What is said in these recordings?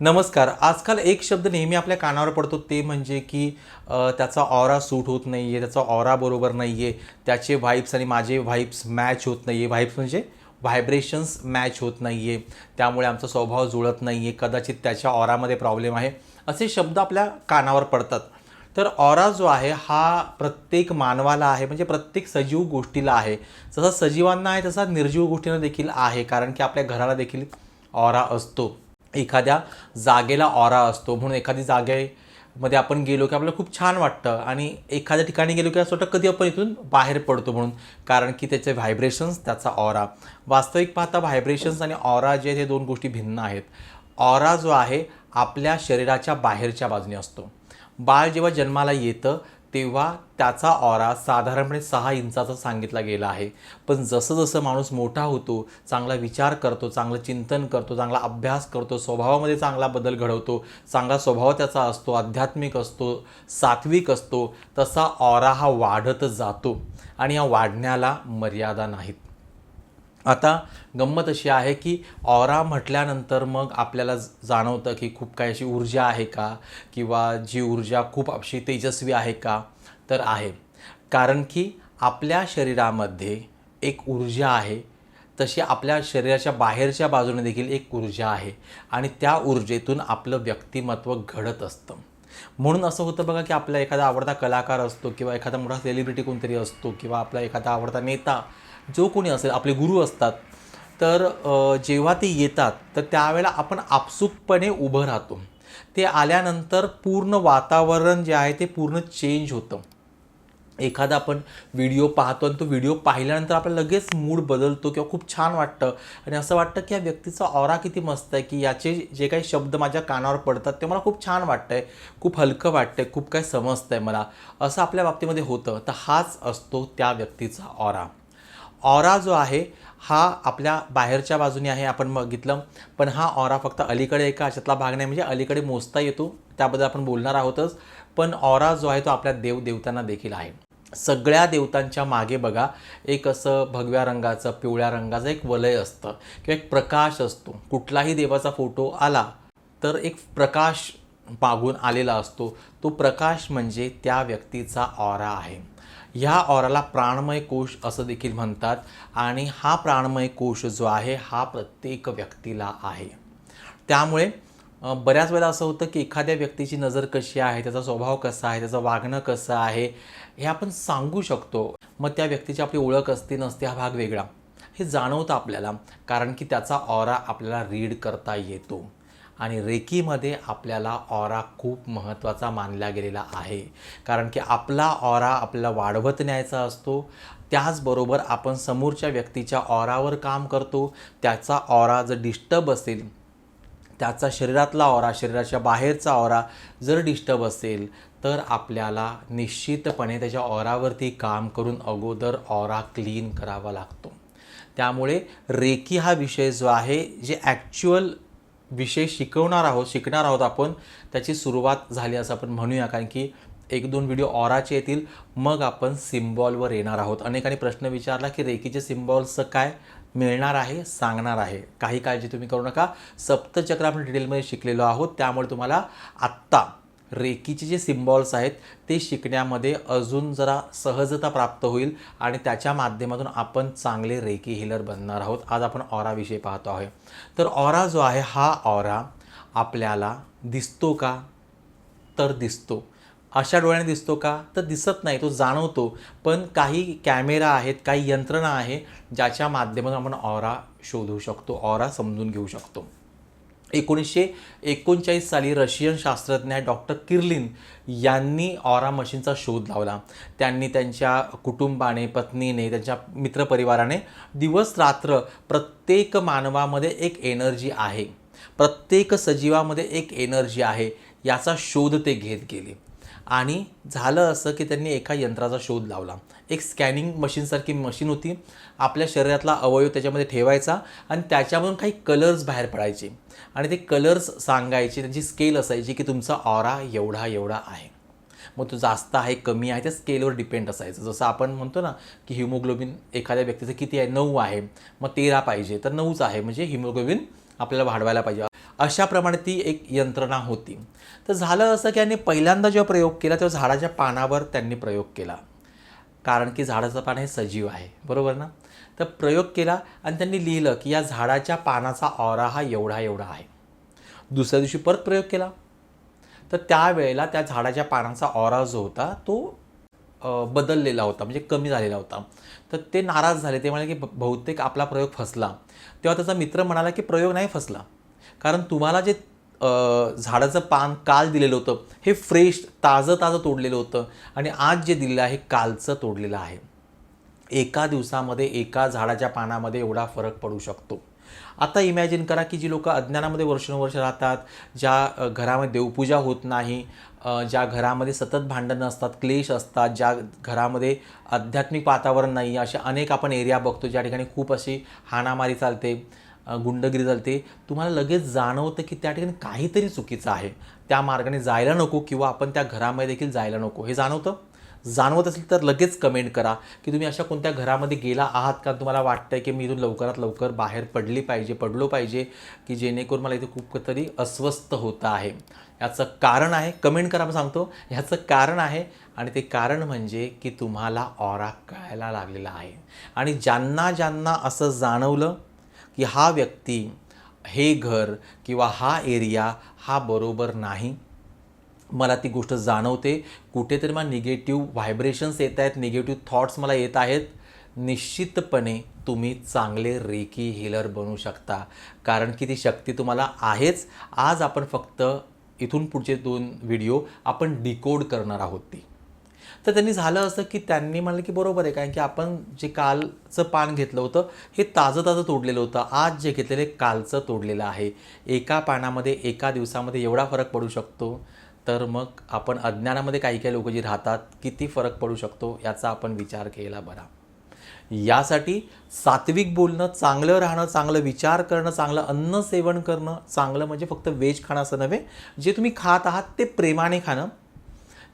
नमस्कार. आजकाल एक शब्द नेहमी आपल्या कानावर पडतो ते म्हणजे की त्याचा ऑरा सूट होत नाही आहे त्याचा ऑरा बरोबर नाही आहे त्याचे व्हाईब्स आणि माझे व्हाईब्स मॅच होत नाही आहे व्हाईब्स म्हणजे व्हायब्रेशन्स मॅच होत नाही आहे त्यामुळे आमचा स्वभाव जुळत नाही आहे कदाचित त्याच्या ऑरामध्ये प्रॉब्लेम आहे. असे शब्द आपल्या कानावर पडतात. तर ऑरा जो आहे हा प्रत्येक मानवाला आहे म्हणजे प्रत्येक सजीव गोष्टीला आहे. जसा सजीवांना आहे तसा निर्जीव गोष्टींना देखील आहे कारण की आपल्या घराला देखील ऑरा असतो. एखाद्या जागेला ऑरा असतो म्हणून एखादी जागेमध्ये आपण गेलो की आपल्याला खूप छान वाटतं. आणि एखाद्या ठिकाणी गेलो की असं वाटतं कधी आपण इथून बाहेर पडतो म्हणून. कारण की त्याचे व्हायब्रेशन्स त्याचा ऑरा वास्तविक पाहता व्हायब्रेशन्स आणि ऑरा जे आहेत हे दोन गोष्टी भिन्न आहेत. ऑरा जो आहे आपल्या शरीराच्या बाहेरच्या बाजूने असतो. बाळ जेव्हा जन्माला येतं तेव्हा त्याचा ऑरा साधारणपणे सहा इंचाचा सांगितला गेला आहे. पण जसं जसं माणूस मोठा होतो चांगला विचार करतो चांगलं चिंतन करतो चांगला अभ्यास करतो स्वभावामध्ये चांगला बदल घडवतो चांगला स्वभाव त्याचा असतो आध्यात्मिक असतो सात्विक असतो तसा ऑरा हा वाढत जातो. आणि या वाढण्याला मर्यादा नाहीत. आता गंमत अशी आहे की ऑरा म्हटल्यानंतर मग आपल्याला जाणवतं की खूप काही अशी ऊर्जा आहे का? किंवा जी ऊर्जा खूप अशी तेजस्वी आहे का? तर आहे. कारण की आपल्या शरीरामध्ये एक ऊर्जा आहे तशी आपल्या शरीराच्या बाहेरच्या बाजूने देखील एक ऊर्जा आहे आणि त्या ऊर्जेतून आपलं व्यक्तिमत्व घडत असतं. म्हणून असं होतं बघा की आपला एखादा आवडता कलाकार असतो किंवा एखादा मोठा सेलिब्रिटी कोणतरी असतो किंवा आपला एखादा आवडता नेता जो कोणी असेल आपले गुरु असतात तर जेव्हा ते येतात तर त्यावेळेला आपण आपसुकपणे उभं राहतो. ते आल्यानंतर पूर्ण वातावरण जे आहे ते पूर्ण चेंज होतं. एखादा आपण व्हिडिओ पाहतो आणि तो व्हिडिओ पाहिल्यानंतर आपला लगेच मूड बदलतो किंवा खूप छान वाटतं. आणि असं वाटतं की या व्यक्तीचा ऑरा किती मस्त आहे की याचे जे काही शब्द माझ्या कानावर पडतात ते मला खूप छान वाटतं आहे खूप हलकं वाटतं आहे खूप काही समजतं आहे मला. असं आपल्या बाबतीमध्ये होतं. तर हाच असतो त्या व्यक्तीचा ऑरा ऑरा जो आहे हा आपल्या बाहेरच्या बाजूने आहे आपण बघितलं पण हा ऑरा फक्त अलीकडे एका अशातला भाग नाही म्हणजे अलीकडे मोजता येतो. त्याबद्दल आपण बोलणार आहोतच. पण ऑरा जो आहे तो आपल्या देव देवतांना देखील आहे. सगळ्या देवतांच्या मागे बघा एक असं भगव्या रंगाचं पिवळ्या रंगाचं एक वलय असतं. किंवा एक प्रकाश असतो. कुठलाही देवाचा फोटो आला तर एक प्रकाश मागून आलेला असतो. तो प्रकाश म्हणजे त्या व्यक्तीचा ऑरा आहे. ह्या ऑराला प्राणमय कोश असं देखील म्हणतात आणि हा प्राणमय कोश जो आहे हा प्रत्येक व्यक्तीला आहे. त्यामुळे बऱ्याच वेळेला असं होतं की एखाद्या व्यक्तीची नजर कशी आहे त्याचा स्वभाव कसा आहे त्याचं वागणं कसं आहे हे आपण सांगू शकतो. मग त्या व्यक्तीची आपली ओळख असते नसते हा भाग वेगळा. हे जाणवतं आपल्याला कारण की त्याचा ऑरा आपल्याला रीड करता येतो. आणि रेकीमध्ये आपल्याला ऑरा खूप महत्त्वाचा मानला गेलेला आहे. कारण की आपला ऑरा आपल्याला वाढवत न्यायचा असतो. त्याचबरोबर आपण समोरच्या व्यक्तीच्या ऑरावर काम करतो. त्याचा ऑरा जर डिस्टर्ब असेल त्याचा शरीरातला ऑरा शरीराच्या बाहेरचा ऑरा जर डिस्टर्ब असेल तर आपल्याला निश्चितपणे त्याच्या ऑरावरती काम करून अगोदर ऑरा क्लीन करावा लागतो. त्यामुळे रेकी हा विषय जो आहे जे ॲक्च्युअल विषय शिकवणार आहोत शिकणार आहोत आपण त्याची सुरुवात झाली असं आपण म्हणूया. कारण की एक दोन व्हिडिओ ऑराचे येतील मग आपण सिम्बॉलवर येणार आहोत. अनेकांनी प्रश्न विचारला की रेकीचे सिम्बॉल्सचं काय मिळणार आहे सांगणार आहे. काही काळजी तुम्ही करू नका. सप्तचक्र आपण डिटेलमध्ये शिकलेलो आहोत. त्यामुळे तुम्हाला आत्ता रेकीचे जे सिम्बॉल्स आहेत ते शिकण्यामध्ये अजून जरा सहजता प्राप्त होईल आणि त्याच्या माध्यमातून आपण चांगले रेकी हिलर बनणार आहोत. आज आपण ऑराविषयी पाहतो आहे. तर ऑरा जो आहे हा ऑरा आपल्याला दिसतो का? तर दिसतो. अशा डोळ्याने दिसतो का? तर दिसत नाही तो जाणवतो. पण काही कॅमेरा आहेत काही यंत्रणा आहे ज्याच्या माध्यमातून आपण ऑरा शोधू शकतो ऑरा समजून घेऊ शकतो. एकोणीसशे एकोणचाळीस साली रशियन शास्त्रज्ञ डॉक्टर किर्लिन यांनी ऑरा मशीनचा शोध लावला. त्यांनी त्यांच्या कुटुंबाने पत्नीने त्यांच्या मित्रपरिवाराने दिवस रात्र प्रत्येक मानवामध्ये एक एनर्जी आहे. प्रत्येक सजीवामध्ये एक एनर्जी आहे. याचा शोध ते घेत गेले. आणि झालं असं की त्यांनी एका यंत्राचा शोध लावला. एक स्कॅनिंग मशीनसारखी मशीन होती. आपल्या शरीरातला अवयव त्याच्यामध्ये ठेवायचा आणि त्याच्यामधून काही कलर्स बाहेर पडायचे. आणि ते कलर्स सांगायचे त्यांची स्केल असायची की तुमचा ऑरा एवढा एवढा आहे. मग तो जास्त आहे कमी आहे त्या स्केलवर डिपेंड असायचं. जसं आपण म्हणतो ना की हिमोग्लोबिन एखाद्या व्यक्तीचं किती आहे? नऊ आहे. मग तेरा पाहिजे. तर नऊच आहे. म्हणजे हिमोग्लोबिन आपल्याला वाढवायला पाहिजे. अशाप्रमाणे ती एक यंत्रणा होती. तर झालं असं की यांनी पहिल्यांदा जेव्हा प्रयोग केला तेव्हा झाडाच्या पानावर त्यांनी प्रयोग केला. कारण की झाडाचं पान हे सजीव आहे. बरोबर ना? तर प्रयोग केला आणि त्यांनी लिहिलं की या झाडाच्या पानाचा ऑरा हा एवढा एवढा आहे. दुसऱ्या दिवशी परत प्रयोग केला. तर त्यावेळेला त्या झाडाच्या पानाचा ऑरा जो होता तो बदललेला होता म्हणजे कमी झालेला होता. तर ते नाराज झाले ते म्हणाले की बहुतेक आपला प्रयोग फसला. तेव्हा त्याचा मित्र म्हणाला की प्रयोग नाही फसला. कारण तुम्हाला जे झाडाचं पान काल दिलेलं होतं हे फ्रेश ताजं ताजं तोडलेलं होतं आणि आज जे दिलेलं आहे कालचं तोडलेलं आहे. एका दिवसामध्ये एका झाडाच्या पानामध्ये एवढा फरक पडू शकतो. आता इमॅजिन करा की जी लोक अज्ञानामध्ये वर्षानुवर्ष राहतात ज्या घरामध्ये देवपूजा होत नाही ज्या घरामध्ये सतत भांडणं असतात क्लेश असतात ज्या घरामध्ये आध्यात्मिक वातावरण नाही असे अनेक आपण एरिया बघतो ज्या ठिकाणी खूप अशी हाणामारी चालते गुंडगिरी चालते तुम्हाला लगेच जाणवतं की त्या ठिकाणी काहीतरी चुकीचं आहे. त्या मार्गाने जायला नको किंवा आपण त्या घरामध्ये देखील जायला नको. हे जाणवतं? जाणवत असेल तर लगेच कमेंट करा की तुम्ही अशा कोणत्या घरामध्ये गेला आहात का? तुम्हाला वाटतंय की मी इथून लवकरात लवकर बाहेर पडली पाहिजे पडलो पाहिजे की जेणेकरून मला इथे खूप तरी अस्वस्थ होतं आहे. याचं कारण आहे कमेंट करा मग सांगतो. ह्याचं कारण आहे आणि ते कारण म्हणजे की तुम्हाला ऑरा कळायला लागलेला आहे. आणि ज्यांना ज्यांना असं जाणवलं की हा व्यक्ती हे घर किंवा हा एरिया हा बरोबर नाही मला ती गोष्ट जाणवते. कुठेतरी मला निगेटिव्ह व्हायब्रेशन्स येत आहेत निगेटिव्ह थॉट्स मला येत आहेत. निश्चितपणे तुम्ही चांगले रेकी हिलर बनू शकता. कारण की ती शक्ती तुम्हाला आहेच. आज आपण फक्त इथून पुढचे दोन व्हिडिओ आपण डिकोड करणार आहोत ती. तर त्यांनी झालं असं की त्यांनी म्हणलं की बरोबर आहे कारण की आपण जे कालचं पान घेतलं होतं हे ताजं ताजं तोडलेलं होतं. आज जे घेतलेलं कालचं तोडलेलं आहे. एका पानामध्ये एका दिवसामध्ये एवढा फरक पडू शकतो. तर मग आपण अज्ञानामध्ये काही काही लोक जी राहतात किती फरक पडू शकतो याचा आपण विचार केला बरा. यासाठी सात्विक बोलणं चांगलं राहणं चांगलं विचार करणं चांगलं अन्न सेवन करणं चांगलं म्हणजे फक्त व्हेज खाणं असं नव्हे. जे तुम्ही खात आहात ते प्रेमाने खाणं.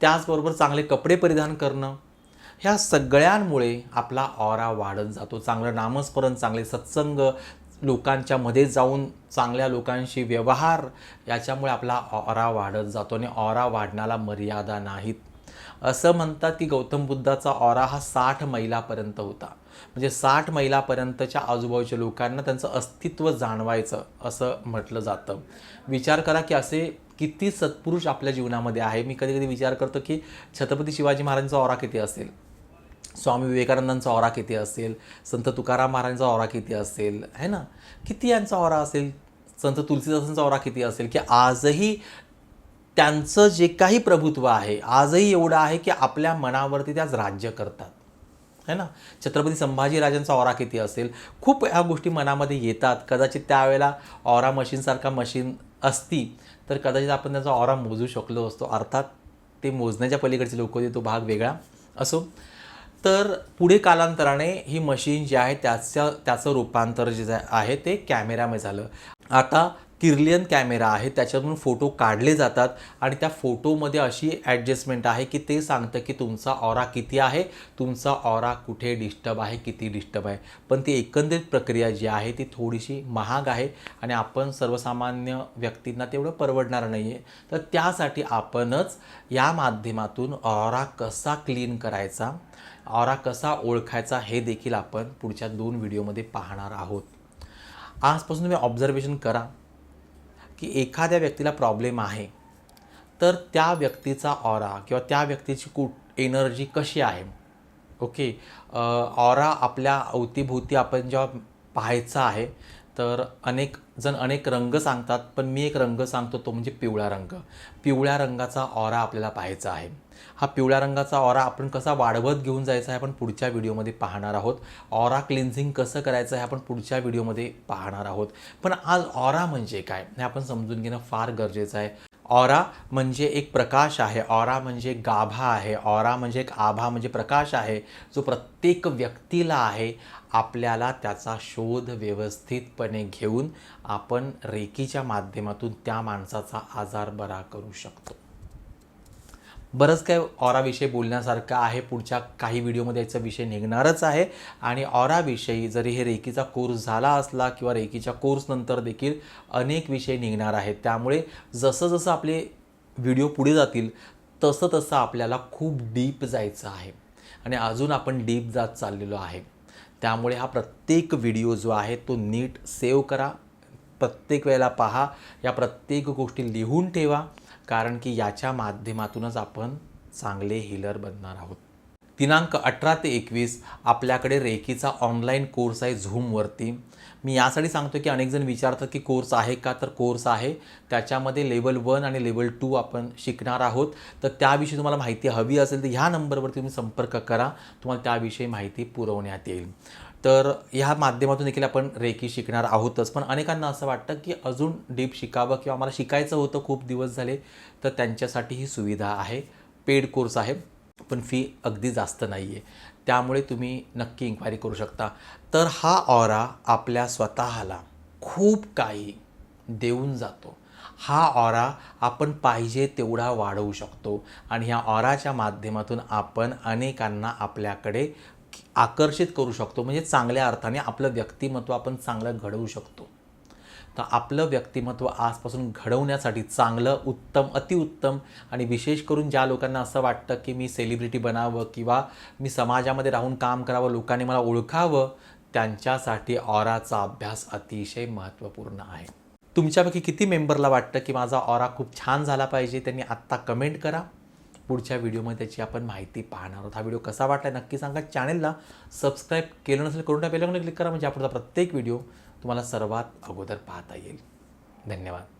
त्याचबरोबर चांगले कपडे परिधान करणं ह्या सगळ्यांमुळे आपला ऑरा वाढत जातो. चांगलं नामस्मरण चांगले सत्संग लोकांच्या मध्ये जाऊन चांगल्या लोकांशी व्यवहार याच्यामुळे आपला ऑरा वाढत जातो आणि ऑरा वाढण्याला मर्यादा नाहीत. असं म्हणतात की गौतम बुद्धाचा ऑरा हा साठ मैलापर्यंत होता. म्हणजे साठ मैलापर्यंतच्या आजूबाजूच्या लोकांना त्यांचं अस्तित्व जाणवायचं असं म्हटलं जातं. विचार करा की असे किती सत्पुरुष आपल्या जीवनामध्ये आहे? मी कधी कधी विचार करतो की छत्रपती शिवाजी महाराजांचा ओरा किती असेल? स्वामी विवेकानंदांचा ओरा किती असेल? संत तुकाराम महाराजांचा ओरा किती असेल? है ना? किती यांचा ओरा असेल? संत तुलसीदासांचा ओरा किती असेल? की आजही त्यांचं जे काही प्रभुत्व आहे आजही एवढं आहे की आपल्या मनावरती त्याच राज्य करतात. है ना? छत्रपती संभाजीराजांचा ऑरा किती असेल? खूप ह्या गोष्टी मनामध्ये येतात. कदाचित त्यावेळेला ऑरा मशीनसारखा मशीन असती तर कदाचित आपण त्याचा ऑरा मोजू शकलो असतो. अर्थात ते मोजण्याच्या पलीकडचे लोक होते तो भाग वेगळा असो. तर पुढे कालांतराने ही मशीन जी आहे त्याचं त्याचं रूपांतर जे आहे ते कॅमेरामध्ये झालं. आता किर्लियन कॅमेरा आहे त्याच्यातून फोटो काढले जातात आणि त्या फोटोमध्ये अशी ॲडजस्टमेंट आहे की ते सांगतं की तुमचा ऑरा किती आहे तुमचा ऑरा कुठे डिस्टर्ब आहे किती डिस्टर्ब आहे. पण ती एकंदरीत प्रक्रिया जी आहे ती थोडीशी महाग आहे आणि आपण सर्वसामान्य व्यक्तींना तेवढं परवडणार नाही आहे तर त्यासाठी आपणच या माध्यमातून ऑरा कसा क्लीन करायचा ऑरा कसा ओळखायचा हे देखील आपण पुढच्या दोन व्हिडिओमध्ये पाहणार आहोत. आजपासून तुम्ही ऑब्झर्वेशन करा. की एखाद्या व्यक्तीला प्रॉब्लेम आहे तर त्या व्यक्तीचा ऑरा किंवा त्या व्यक्तीची कुठ एनर्जी कशी आहे? ओके ऑरा आपल्या अवतीभोवती आपण जेव्हा पाहायचा आहे तर अनेक जण अनेक रंग सांगतात पण मी एक रंग सांगतो तो म्हणजे पिवळा रंग. पिवळ्या रंगाचा ऑरा आपल्याला पाहायचा आहे. हा पिवळ्या रंगाचा ऑरा आपण कसा वाढवत घेऊन जायचा आहे आपण पुढच्या व्हिडिओमध्ये पाहणार आहोत. ऑरा क्लिन्झिंग कसं करायचं आहे आपण पुढच्या व्हिडिओमध्ये पाहणार आहोत. पण आज ऑरा म्हणजे काय हे आपण समजून घेणं फार गरजेचं आहे. ऑरा म्हणजे एक प्रकाश आहे ऑरा म्हणजे गाभा आहे ऑरा म्हणजे एक आभा म्हणजे प्रकाश आहे. जो प्रत्येक व्यक्तीला आहे आपल्याला त्याचा शोध व्यवस्थितपणे घेऊन आपण रेकीच्या माध्यमातून त्या माणसाचा आजार बरा करू शकतो. बरंच काय ऑराविषयी बोलण्यासारखं आहे. पुढच्या काही व्हिडिओमध्ये याचा विषय निघणारच आहे. आणि ऑराविषयी जरी हे रेकीचा कोर्स झाला असला किंवा रेकीच्या कोर्सनंतर देखील अनेक विषय निघणार आहेत. त्यामुळे जसं जसं आपले व्हिडिओ पुढे जातील तसं तसं आपल्याला खूप डीप जायचं आहे. आणि अजून आपण डीप जात चाललेलो आहे. त्यामुळे हा प्रत्येक व्हिडिओ जो आहे तो नीट सेव्ह करा. प्रत्येक वेळेला पहा. या प्रत्येक गोष्टी लिहून ठेवा. कारण की याच्या माध्यमातूनच आपण चांगले हिलर बनणार आहोत. दिनांक अठरा ते एकवीस आपल्याकडे रेकीचा ऑनलाईन कोर्स आहे झूमवरती मी यासाठी सांगतो की अनेकजण विचारतात की कोर्स आहे का? तर कोर्स आहे. त्याच्यामध्ये लेवल वन आणि लेवल टू आपण शिकणार आहोत. तर त्याविषयी तुम्हाला माहिती हवी असेल तर ह्या नंबरवरती तुम्ही संपर्क करा. तुम्हाला त्याविषयी माहिती पुरवण्यात येईल. तर ह्या माध्यमातून देखील आपण रेकी शिकणार आहोतच. पण अनेकांना असं वाटतं की अजून डीप शिकावं किंवा मला शिकायचं होतं खूप दिवस झाले तर त्यांच्यासाठी ही सुविधा आहे. पेड कोर्स आहे पण फी अगदी जास्त नाही आहे त्यामुळे तुम्ही नक्की इन्क्वायरी करू शकता. तर हा ऑरा आपल्या स्वतःला खूप काही देऊन जातो. हा ऑरा आपण पाहिजे तेवढा वाढवू शकतो. आणि ह्या ऑराच्या माध्यमातून आपण अनेकांना आपल्याकडे आकर्षित करू शकतो म्हणजे चांगल्या अर्थाने आपलं व्यक्तिमत्व आपण चांगलं घडवू शकतो. तर आपलं व्यक्तिमत्व आजपासून घडवण्यासाठी चांगलं उत्तम अतिउत्तम आणि विशेष करून ज्या लोकांना असं वाटतं की मी सेलिब्रिटी बनावं किंवा मी समाजामध्ये राहून काम करावं लोकांनी मला ओळखावं त्यांच्यासाठी ऑराचा अभ्यास अतिशय महत्त्वपूर्ण आहे. तुमच्यापैकी किती मेंबरला वाटतं की माझा ऑरा खूप छान झाला पाहिजे त्यांनी आत्ता कमेंट करा. पुढच्या व्हिडिओमध्ये त्याची आपण माहिती पाहणार आहोत. हा व्हिडिओ कसा वाटला नक्की सांगा. चॅनलला सबस्क्राईब केलं नसेल करून टाका क्लिक करा. म्हणजे आपण प्रत्येक व्हिडिओ तुम्हाला सर्वात अगोदर पाहता येईल. धन्यवाद.